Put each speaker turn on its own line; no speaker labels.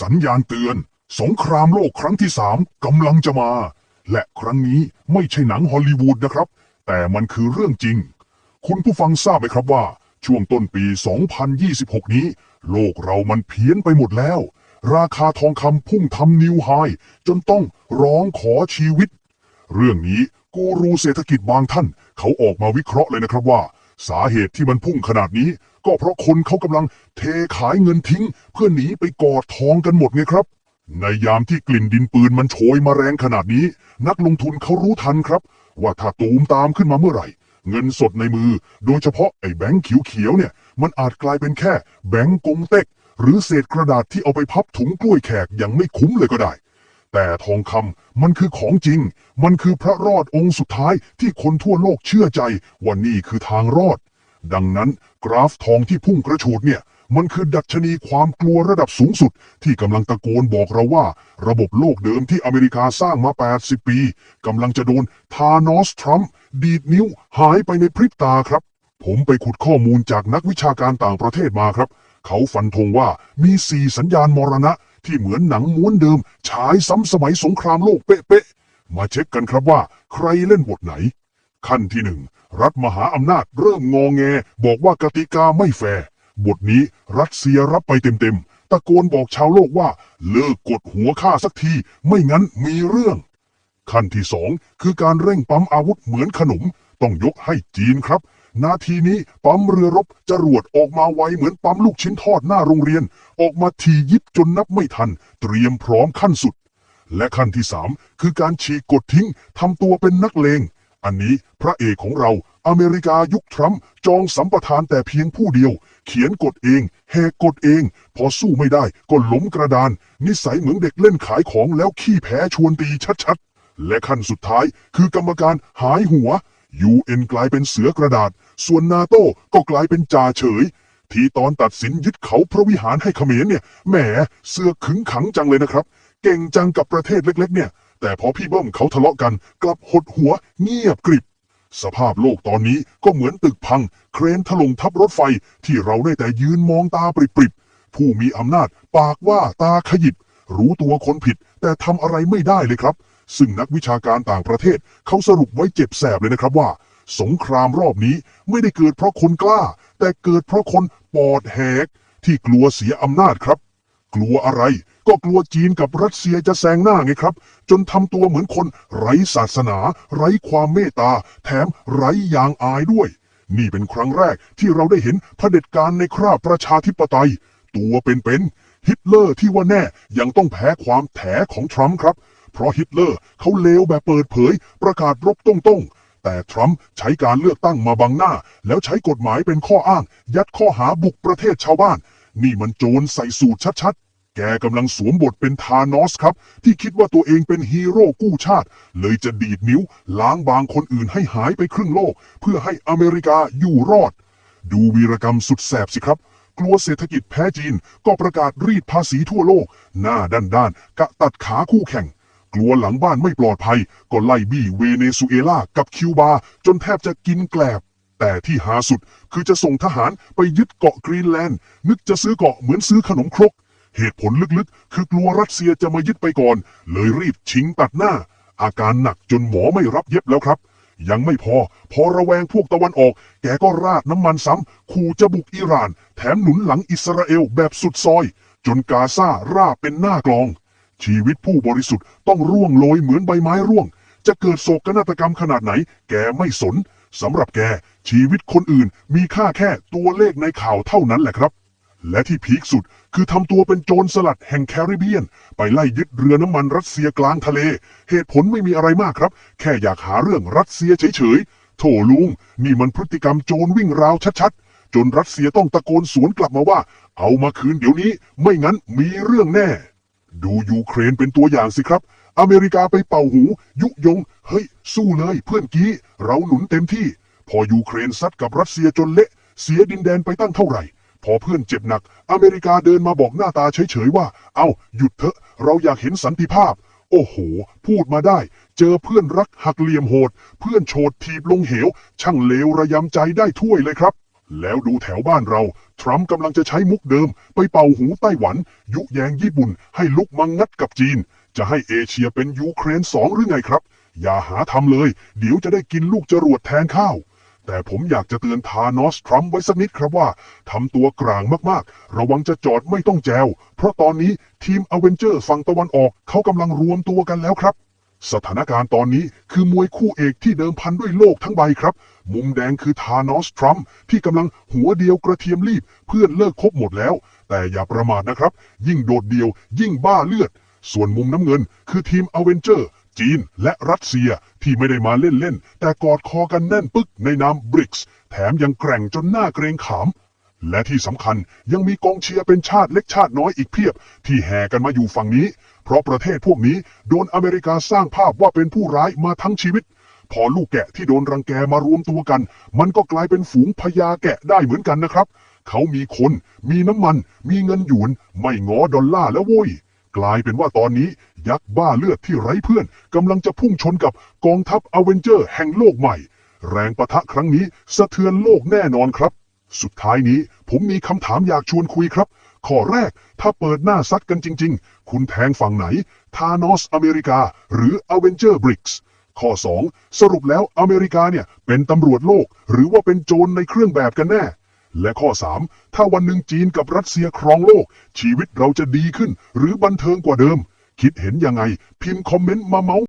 สัญญาณเตือน สงครามโลกครั้งที่สามกำลังจะมา และครั้งนี้ไม่ใช่หนังฮอลลีวูดนะครับ แต่มันคือเรื่องจริง คุณผู้ฟังทราบไหมครับว่า ช่วงต้นปี 2026 นี้ โลกเรามันเพี้ยนไปหมดแล้ว ราคาทองคำพุ่งทำนิวไฮจนต้องร้องขอชีวิต เรื่องนี้กูรูเศรษฐกิจบางท่าน เขาออกมาวิเคราะห์เลยนะครับว่า สาเหตุที่มันพุ่งขนาดนี้ ก็เพราะคนเขากำลังเทขายเงินทิ้ง เพื่อหนีไปกอดทองกันหมดไงครับ ในยามที่กลิ่นดินปืนมันโชยมาแรงขนาดนี้ นักลงทุนเขารู้ทันครับ ว่าถ้าตูมตามขึ้นมาเมื่อไหร่ เงินสดในมือ โดยเฉพาะไอ้แบงค์เขียวๆเนี่ย มันอาจกลายเป็นแค่ แบงค์กงเต็ก หรือเศษกระดาษที่เอาไปพับถุงกล้วยแขกยังไม่คุ้มเลยก็ได้ แต่ทองคำมันคือของจริง มันคือพระรอดองค์สุดท้ายที่คนทั่วโลกเชื่อใจว่านี่คือทางรอด ดังนั้นกราฟทองที่พุ่งกระฉูดเนี่ย มันคือดัชนีความกลัวระดับสูงสุด ที่กำลังตะโกนบอกเราว่า ระบบโลกเดิมที่อเมริกาสร้างมา 80 ปีกำลังจะโดนทานอสทรัมป์ดีดนิ้วหายไปในพริบตาครับ ผมไปขุดข้อมูลจากนักวิชาการต่างประเทศมาครับ เขาฟันธงว่ามีสี่สัญญาณมรณะ ที่เหมือนหนังม้วนเดิม ฉายซ้ำสมัยสงครามโลกเป๊ะๆ มาเช็คกันครับว่าใครเล่นบทไหน ขั้นที่หนึ่งรัฐมหาอำนาจเริ่มงอแง บอกว่ากติกาไม่แฟร์บทนี้รัสเซียรับไปเต็มๆ ตะโกนบอกชาวโลกว่าเลิกกดหัวข้าสักที ไม่งั้นมีเรื่อง ขั้นที่สองคือการเร่งปั๊มอาวุธเหมือนขนม ต้องยกให้จีนครับ นาทีนี้ปั๊มเรือรบจรวดออกมาไวเหมือนปั๊มลูกชิ้นทอดหน้าโรงเรียน ออกมาทียิบจนนับไม่ทัน เตรียมพร้อมขั้นสุด และขั้นที่สามคือการฉีกกดทิ้งทำตัวเป็นนักเลง อันนี้พระเอกของเราอเมริกายุคทรัมป์จองสัมปทานแต่เพียงผู้เดียว เขียนกฎเองแหกกฎเอง พอสู้ไม่ได้ก็ล้มกระดาน นิสัยเหมือนเด็กเล่นขายของแล้วขี้แพ้ชวนตีชัดๆ และขั้นสุดท้ายคือกรรมการหายหัว UN กลายเป็นเสือกระดาษ ส่วนนาโต้ก็กลายเป็นจ่าเฉย ที่ตอนตัดสินยึดเขาพระวิหารให้เขมรเนี่ยแหมเสือขึงขังจังเลยนะครับ เก่งจังกับประเทศเล็ก ๆ เนี่ย แต่พอพี่เบิ้มเขาทะเลาะกันกลับหดหัวเงียบกริบ สภาพโลกตอนนี้ก็เหมือนตึกพัง เครนถล่มทับรถไฟที่เราได้แต่ยืนมองตาปริบๆผู้มีอำนาจปากว่าตาขยิบ รู้ตัวคนผิด แต่ทำอะไรไม่ได้เลยครับ ซึ่งนักวิชาการต่างประเทศเขาสรุปไว้เจ็บแสบเลยนะครับว่า สงครามรอบนี้ไม่ได้เกิดเพราะคนกล้า แต่เกิดเพราะคนปอดแหกที่กลัวเสียอำนาจครับ กลัวอะไรก็กลัวจีนกับรัสเซียจะแซงหน้าไงครับ จนทำตัวเหมือนคนไร้ศาสนา ไร้ความเมตตา แถมไร้ยางอายด้วย นี่เป็นครั้งแรกที่เราได้เห็นเผด็จการในคราบประชาธิปไตย ตัวเป็นๆฮิตเลอร์ที่ว่าแน่ยังต้องแพ้ความแถของทรัมป์ครับ เพราะฮิตเลอร์เขาเลวแบบเปิดเผย ประกาศรบตรงๆ แต่ทรัมป์ใช้การเลือกตั้งมาบังหน้า แล้วใช้กฎหมายเป็นข้ออ้าง ยัดข้อหาบุกประเทศชาวบ้าน นี่มันโจรใส่สูตรชัดๆ แกกำลังสวมบทเป็นทานอสครับ ที่คิดว่าตัวเองเป็นฮีโร่กู้ชาติ เลยจะดีดนิ้ว ล้างบางคนอื่นให้หายไปครึ่งโลก เพื่อให้อเมริกาอยู่รอด ดูวีรกรรมสุดแสบสิครับกลัวเศรษฐกิจแพ้จีนก็ประกาศรีดภาษีทั่วโลก หน้าด้านด้านๆกะตัดขาคู่แข่ง กลัวหลังบ้านไม่ปลอดภัย ก็ไล่บี้เวเนซุเอลากับคิวบา จนแทบจะกินแกลบ แต่ที่หาสุดคือจะส่งทหารไปยึดเกาะกรีนแลนด์ นึกจะซื้อเกาะเหมือนซื้อขนมครก เหตุผลลึกๆ คือกลัวรัสเซียจะมายึดไปก่อน เลยรีบชิงตัดหน้า อาการหนักจนหมอไม่รับเย็บแล้วครับ ยังไม่พอ พอระแวงพวกตะวันออก แกก็ราดน้ำมันซ้ำขู่จะบุกอิหร่าน แถมหนุนหลังอิสราเอลแบบสุดซอย จนกาซาราบเป็นหน้ากลอง ชีวิตผู้บริสุทธิ์ต้องร่วงโรยเหมือนใบไม้ร่วง จะเกิดโศกนาฏกรรมขนาดไหน แกไม่สนสำหรับแกชีวิตคนอื่นมีค่าแค่ตัวเลขในข่าวเท่านั้นแหละครับ และที่พีคสุดคือทำตัวเป็นโจรสลัดแห่งแคริบเบียน ไปไล่ยึดเรือน้ำมันรัสเซียกลางทะเล เหตุผลไม่มีอะไรมากครับ แค่อยากหาเรื่องรัสเซียเฉยๆโถลุง นี่มันพฤติกรรมโจรวิ่งราวชัดๆ จนรัสเซียต้องตะโกนสวนกลับมาว่า เอามาคืนเดี๋ยวนี้ ไม่งั้นมีเรื่องแน่ ดูยูเครนเป็นตัวอย่างสิครับ อเมริกาไปเป่าหู ยุยง เฮ้ย สู้เลยเพื่อนกี้ เราหนุนเต็มที่ พอยูเครนซัดกับรัสเซียจนเละ เสียดินแดนไปตั้งเท่าไหร่ พอเพื่อนเจ็บหนัก อเมริกาเดินมาบอกหน้าตาเฉยๆว่า เอาหยุดเถอะ เราอยากเห็นสันติภาพ โอ้โห พูดมาได้ เจอเพื่อนรักหักเหลี่ยมโหด เพื่อนโฉดถีบลงเหว ช่างเลวระยำใจได้ถ้วยเลยครับ แล้วดูแถวบ้านเรา ทรัมป์กำลังจะใช้มุกเดิม ไปเป่าหูไต้หวัน ยุแยงญี่ปุ่น ให้ลุกมังงัดกับจีน จะให้เอเชียเป็นยูเครนสองหรือไงครับ อย่าหาทำเลย เดี๋ยวจะได้กินลูกจรวดแทนข้าว แต่ผมอยากจะเตือนทานอสทรัมป์ไว้สักนิดครับว่าทำตัวกลางมากๆ ระวังจะจอดไม่ต้องแจว เพราะตอนนี้ทีมอเวนเจอร์ฝั่งตะวันออกเขากำลังรวมตัวกันแล้วครับ สถานการณ์ตอนนี้คือมวยคู่เอกที่เดิมพันด้วยโลกทั้งใบครับ มุมแดงคือทานอสทรัมป์ที่กำลังหัวเดียวกระเทียมรีบ เพื่อนเลิกคบหมดแล้ว แต่อย่าประมาทนะครับ ยิ่งโดดเดียว ยิ่งบ้าเลือด ส่วนมุมน้ำเงิน คือทีมอเวนเจอร์ จีนและรัสเซียที่ไม่ได้มาเล่นๆแต่กอดคอกันแน่นปึ๊กในนามบริกส์แถมยังแกร่งจนหน้าเกรงขาม และที่สำคัญยังมีกองเชียร์เป็นชาติเล็กชาติน้อยอีกเพียบ ที่แห่กันมาอยู่ฝั่งนี้ เพราะประเทศพวกนี้โดนอเมริกาสร้างภาพว่าเป็นผู้ร้ายมาทั้งชีวิต พอลูกแกะที่โดนรังแกมารวมตัวกัน มันก็กลายเป็นฝูงพญาแกะได้เหมือนกันนะครับ เขามีคน มีน้ำมัน มีเงินหยวน ไม่งอดอลลาร์แล้วโว้ยกลายเป็นว่าตอนนี้ยักษ์บ้าเลือดที่ไร้เพื่อนกำลังจะพุ่งชนกับกองทัพอเวนเจอร์แห่งโลกใหม่ แรงประทะครั้งนี้สะเทือนโลกแน่นอนครับ สุดท้ายนี้ผมมีคำถามอยากชวนคุยครับ ข้อแรกถ้าเปิดหน้าซัดกันจริง ๆ คุณแทงฝั่งไหน ทานอสอเมริกา หรืออเวนเจอร์บริกส์ข้อ 2 สรุปแล้วอเมริกาเนี่ย เป็นตำรวจโลก หรือว่าเป็นโจรในเครื่องแบบกันแน่ และข้อ 3 ถ้าวันหนึ่งจีนกับรัสเซียครองโลก ชีวิตเราจะดีขึ้น หรือบันเทิงกว่าเดิม คิดเห็นยังไง พิมพ์คอมเมนต์มาเมาส์